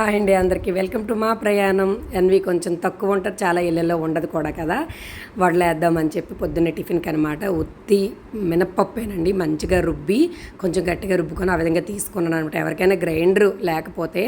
Hi అండి అందరికీ. Welcome to మా ప్రయాణం. ఎన్వి కొంచెం తక్కువ ఉంటుంది చాలా ఇళ్ళల్లో ఉండదు కూడా కదా. వడలేద్దామని చెప్పి పొద్దున్నే టిఫిన్కి అనమాట ఉత్తి మినప్పప్పేనండి మంచిగా రుబ్బి కొంచెం గట్టిగా రుబ్బుకొని ఆ విధంగా తీసుకున్నాను అనమాట ఎవరికైనా గ్రైండర్ లేకపోతే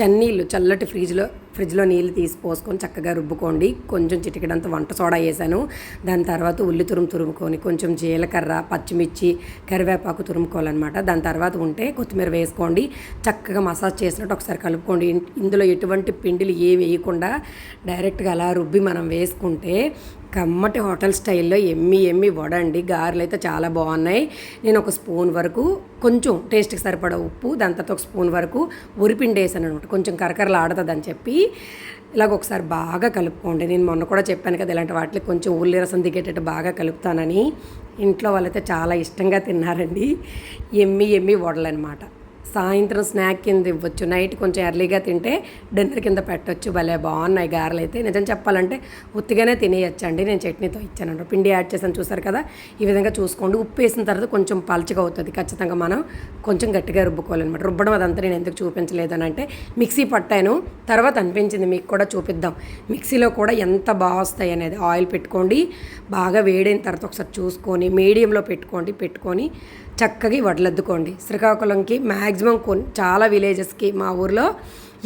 చన్నీళ్ళు చల్లటి ఫ్రిడ్జ్లో ఫ్రిడ్జ్లో నీళ్ళు తీసి పోసుకొని చక్కగా రుబ్బుకోండి. కొంచెం చిటికడంత వంట సోడా వేసాను. దాని తర్వాత ఉల్లి తురుము తురుముకొని కొంచెం జీలకర్ర పచ్చిమిర్చి కరివేపాకు తురుముకోవాలన్నమాట. దాని తర్వాత ఉంటే కొత్తిమీర వేసుకోండి. చక్కగా మసాజ్ చేసినట్టు ఒకసారి కలుపుకోండి. ఇందులో ఎటువంటి పిండిలు ఏ వేయకుండా డైరెక్ట్గా అలా రుబ్బి మనం వేసుకుంటే కమ్మటి హోటల్ స్టైల్లో ఎమ్మి ఎమ్మి వడండి. గారెలు అయితే చాలా బాగున్నాయి. నేను ఒక స్పూన్ వరకు కొంచెం టేస్ట్కి సరిపడ ఉప్పు దాని తర్వాత ఒక స్పూన్ వరకు ఉరిపిండి వేసాను అనమాట కొంచెం కరకరలు ఆడుతుంది అని చెప్పి ఇలాగ ఒకసారి బాగా కలుపుకోండి. నేను మొన్న కూడా చెప్పాను కదా ఇలాంటి వాటికి కొంచెం ఉల్లి రసం దిగేటట్టు బాగా కలుపుతానని. ఇంట్లో వాళ్ళైతే చాలా ఇష్టంగా తిన్నారండి. ఎమ్మి ఎమ్మి వడలనమాట సాయంత్రం స్నాక్ కింద ఇవ్వచ్చు. నైట్ కొంచెం ఎర్లీగా తింటే డిన్నర్ కింద పెట్టొచ్చు. భలే బాగున్నాయి గారెలు అయితే నిజం చెప్పాలంటే ఉత్తిగానే తినేయచ్చు అండి నేను చట్నీతో ఇచ్చాను పిండి యాడ్ చేసాను చూసారు కదా? ఈ విధంగా చూసుకోండి. ఉప్పు వేసిన తర్వాత కొంచెం పలచగా అవుతుంది. ఖచ్చితంగా మనం కొంచెం గట్టిగా రుబ్బుకోవాలన్నమాట. రుబ్బడం అదంతా నేను ఎందుకు చూపించలేదు అని అంటే మిక్సీ పట్టాను. తర్వాత అనిపించింది మీకు కూడా చూపిద్దాం. మిక్సీలో కూడా ఎంత బాగా వస్తాయి అనేది ఆయిల్ పెట్టుకోండి. బాగా వేడైన తర్వాత ఒకసారి చూసుకొని మీడియంలో పెట్టుకోండి. పెట్టుకొని చక్కగా వడలద్దుకోండి. శ్రీకాకుళంకి మ్యాక్సిమం కొన్ని చాలా విలేజెస్కి మా ఊర్లో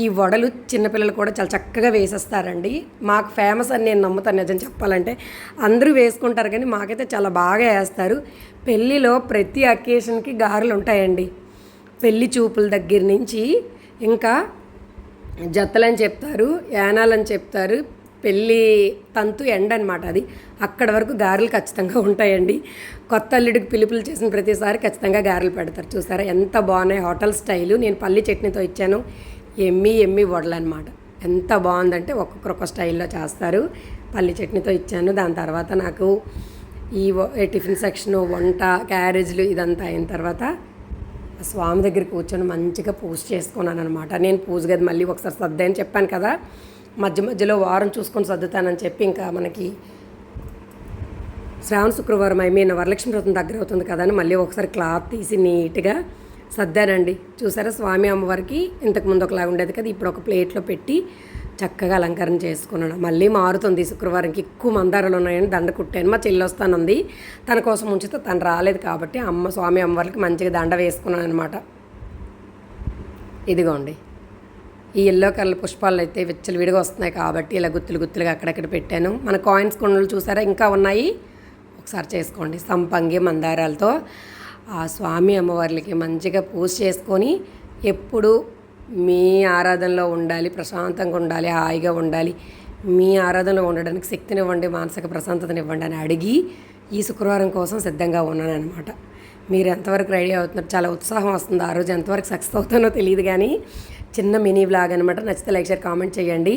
ఈ వడలు చిన్నపిల్లలు కూడా చాలా చక్కగా వేసేస్తారండి. మాకు ఫేమస్ అని నేను నమ్ముతాను నిజం చెప్పాలంటే. అందరూ వేసుకుంటారు కానీ మాకైతే చాలా బాగా వేస్తారు. పెళ్ళిలో ప్రతి అకేషన్కి గారెలు ఉంటాయండి. పెళ్ళి చూపుల దగ్గర నుంచి ఇంకా జత్తలని చెప్తారు యానాలని చెప్తారు పెళ్ళి తంతు ఎండ అనమాట అది. అక్కడ వరకు గారెలు ఖచ్చితంగా ఉంటాయండి. కొత్త అల్లుడికి పిలుపులు చేసిన ప్రతిసారి ఖచ్చితంగా గారెలు పెడతారు. చూసారా? ఎంత బాగున్నాయి హోటల్ స్టైలు. నేను పల్లి చట్నీతో ఇచ్చాను. ఎమ్మి ఎమ్మి వడలు అనమాట ఎంత బాగుందంటే ఒక్కొక్కరు ఒక స్టైల్లో చేస్తారు. పల్లి చట్నీతో ఇచ్చాను. దాని తర్వాత నాకు ఈ టిఫిన్ సెక్షన్ వంట క్యారేజ్లు ఇదంతా అయిన తర్వాత స్వామి దగ్గర కూర్చొని మంచిగా పూజ చేసుకున్నాను అనమాట నేను పూజ గది మళ్ళీ ఒకసారి సర్దాయని చెప్పాను కదా. మధ్య మధ్యలో వారం చూసుకొని సర్దుతానని చెప్పి ఇంకా మనకి శ్రావణ శుక్రవారం ఐ మీన్ వరలక్ష్మి వ్రతం దగ్గర అవుతుంది కదా అని మళ్ళీ ఒకసారి క్లాత్ తీసి నీట్గా సర్దానండి. చూసారా స్వామి అమ్మవారికి ఇంతకుముందు ఒకలాగా ఉండేది కదా ఇప్పుడు ఒక ప్లేట్లో పెట్టి చక్కగా అలంకరణ చేసుకున్నాను. మళ్ళీ మారుతుంది శుక్రవారంకి ఎక్కువ మందారాలు ఉన్నాయని దండ కుట్టాను. మా చెల్లి వస్తానుంది. తన కోసం ఉంచితే తను రాలేదు కాబట్టి అమ్మ స్వామి అమ్మవారికి మంచిగా దండ వేసుకున్నాను అనమాట ఇదిగోండి. ఈ ఎల్లో కలర్ పుష్పాలు అయితే విచ్చలు విడిగా వస్తున్నాయి కాబట్టి ఇలా గుత్తులు గుత్తులుగా అక్కడక్కడ పెట్టాను. మన కాయిన్స్ కొండలు చూసారా? ఇంకా ఉన్నాయి. ఒకసారి చేసుకోండి. సంపంగి మందారాలతో ఆ స్వామి అమ్మవార్లకి మంచిగా పూజ చేసుకొని ఎప్పుడు మీ ఆరాధనలో ఉండాలి ప్రశాంతంగా ఉండాలి హాయిగా ఉండాలి మీ ఆరాధనలో ఉండడానికి శక్తినివ్వండి మానసిక ప్రశాంతతనివ్వండి అని అడిగి ఈ శుక్రవారం కోసం సిద్ధంగా ఉన్నాను అనమాట మీరు ఎంతవరకు రెడీ అవుతున్నారు? చాలా ఉత్సాహం వస్తుంది. ఆ రోజు ఎంతవరకు సక్సెస్ అవుతానో తెలియదు కానీ చిన్న మినీ బ్లాగ్ అనమాట నచ్చితే లైక్ షేర్ కామెంట్ చేయండి.